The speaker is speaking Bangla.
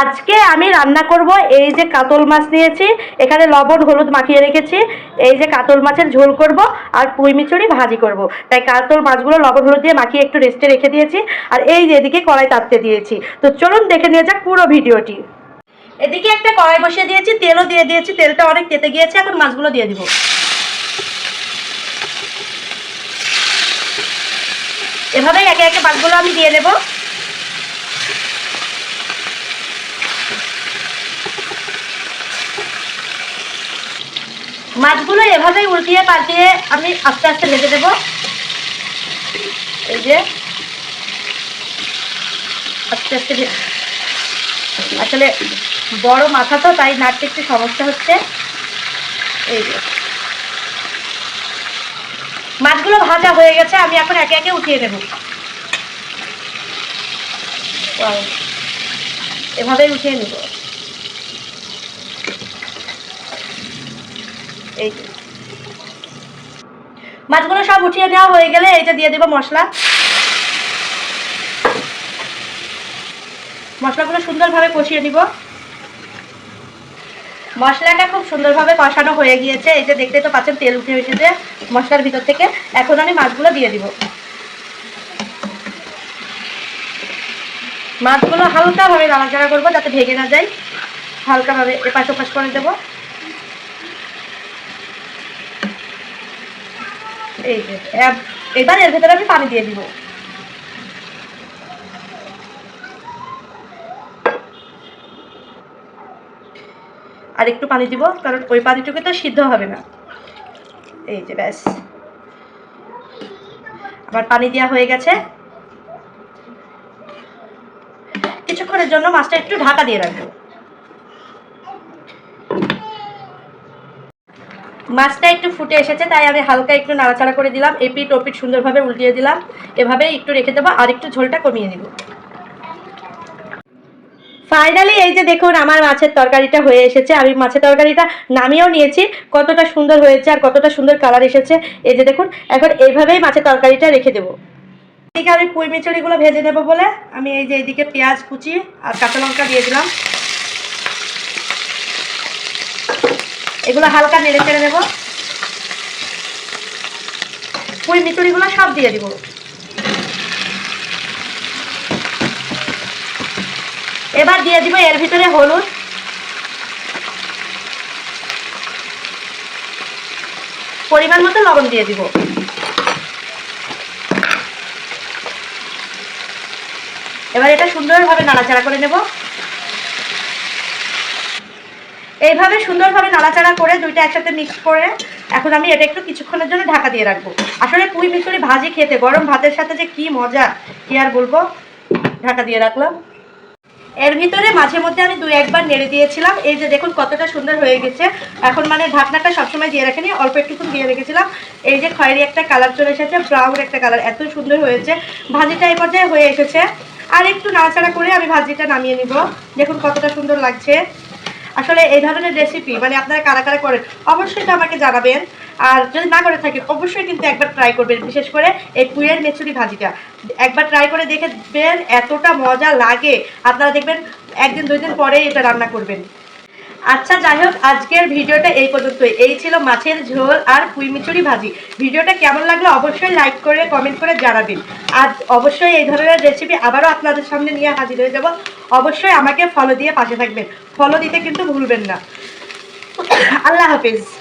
আজকে আমি রান্না করব এই যে কাতল মাছ নিয়েছি, এখানে লবণ, হলুদ মাখিয়ে রেখেছি, এই যে কাতল মাছের ঝোল করব আর পুঁই ভাজি করব। তাই কাতল মাছগুলো লবণ, হলুদ দিয়ে মাখিয়ে একটু রেস্টে রেখে দিয়েছি আর এই যে এদিকে কড়াই তাপতে দিয়েছি। তো চলুন দেখে নিয়ে যাক পুরো ভিডিওটি। এদিকে একটা কড়াই বসিয়ে দিয়েছি, তেলও দিয়ে দিয়েছি, তেলটা অনেক তেতে গিয়েছে, এখন মাছগুলো দিয়ে দিব। এভাবেই একে একে মাছগুলো আমি দিয়ে নেব। মাছগুলো এভাবেই উল্টিয়ে পাল্টিয়ে আমি আস্তে আস্তে ভেজে দেব। এই যে। আস্তে আস্তে আসলে বড় মাথা তো, তাই নাড়তে একটু সমস্যা হচ্ছে। এই যে। মাছগুলো ভাজা হয়ে গেছে, আমি এখন একে একে উঠিয়ে নেব. এভাবেই উঠিয়ে নেব। মাছগুলো সব উঠিয়ে দেওয়া হয়ে গেলে এইটা দিয়ে দেবো মশলা। মশলাগুলো সুন্দরভাবে কষিয়ে দিব মশলাটা খুব সুন্দরভাবে কষানো হয়ে গিয়েছে। এই যে দেখতে তো পাচ্ছেন, তেল উঠে এসেছে মশলার ভিতর থেকে। এখন আমি মাছগুলো দিয়ে দিব। মাছগুলো হালকাভাবে নাড়াচাড়া করব যাতে ভেঙে না যায়। হালকাভাবে এপাশ ওপাশ করে দেবো। এই যে, এব- এবার এর ভেতরে আমি পানি দিয়ে দিব। আর একটু পানি দিব, কারণ ওই পানিটুকু তো সিদ্ধ হবে না। এই যে, ব্যাস। আবার পানি দেওয়া হয়ে গেছে। কিছুক্ষণের জন্য মাছটা একটু ঢাকা দিয়ে রাখব। মাছটা একটু ফুটে এসেছে, তাই আমি হালকা একটু নাড়াচাড়া করে দিলাম। এপিট ওপিট সুন্দরভাবে উল্টিয়ে দিলাম। এভাবে একটু রেখে দেবো, আর একটু ঝোলটা কমিয়ে নিব। ফাইনালি এই যে দেখুন, আমার মাছের তরকারিটা হয়ে এসেছে। আমি মাছের তরকারিটা নামিয়েও নিয়েছি। কতটা সুন্দর হয়েছে আর কতটা সুন্দর কালার এসেছে। এই যে দেখুন, এখন এইভাবেই মাছের তরকারিটা রেখে দেবো। এদিকে আমি পুঁই ভেজে নেব বলে। আমি এই যে এইদিকে পেঁয়াজ কুচি আর কাঁচা লঙ্কা দিয়ে দিলাম। এগুলো হালকা নেড়ে চেড়ে নেব। পুঁই মিচুরিগুলো সব দিয়ে দিব। এবার দিয়ে দিব এর ভিতরে হলুদ। পরিমাণ মতো লবণ দিয়ে দিব। এবার এটা সুন্দরভাবে নাড়াচাড়া করে নেব। এইভাবে সুন্দরভাবে নাড়াচাড়া করে দুইটা একসাথে মিক্স করে এখন আমি এটা একটু কিছুক্ষণের জন্য ঢাকা দিয়ে রাখব। আসলে পুঁই মিচুরি ভাজি খেতে, গরম ভাতের সাথে যে কি মজা, কি আর বলব? ঢাকা দিয়ে রাখলাম। এর ভিতরে মাঝে মধ্যে আমি দুই একবার নেড়ে দিয়েছিলাম। এই যে দেখুন কতটা সুন্দর হয়ে গেছে। এখন মানে ঢাকনাটা সবসময় দিয়ে রাখিনি, অল্প একটুকুন দিয়ে রেখেছিলাম। এই যে খয়েরি একটা কালার চলে এসেছে ব্রাউন একটা কালার এত সুন্দর হয়েছে। ভাজিটা এই পর্যায়ে হয়ে এসেছে। আর একটু নাড়াচাড়া করে আমি ভাজিটা নামিয়ে নিব। দেখুন কতটা সুন্দর লাগছে। আসলে এই ধরনের রেসিপি মানে আপনারা কারা কারা করেন, অবশ্যই এটা আমাকে জানাবেন। আর যদি না করে থাকেন, অবশ্যই কিন্তু একবার ট্রাই করবেন, বিশেষ করে এই পুয়ের মেচুরি ভাজিটা। একবার ট্রাই করে দেখবেন, এতটা মজা লাগে। আপনারা দেখবেন, একদিন, দুই দিন পরেই এটা রান্না করবেন। আচ্ছা যাই হোক, আজকের ভিডিওটা এই পর্যন্তই। এই ছিল মাছের ঝোল আর পুঁই মিচুরি ভাজি। ভিডিওটা কেমন লাগল অবশ্যই লাইক করে কমেন্ট করে জানাবেন। আর অবশ্যই এই ধরনের রেসিপি আবারও আপনাদের সামনে নিয়ে হাজির হয়ে যাব। অবশ্যই আমাকে ফলো দিয়ে পাশে থাকবেন। ফলো দিতে কিন্তু ভুলবেন না। আল্লাহ হাফিজ।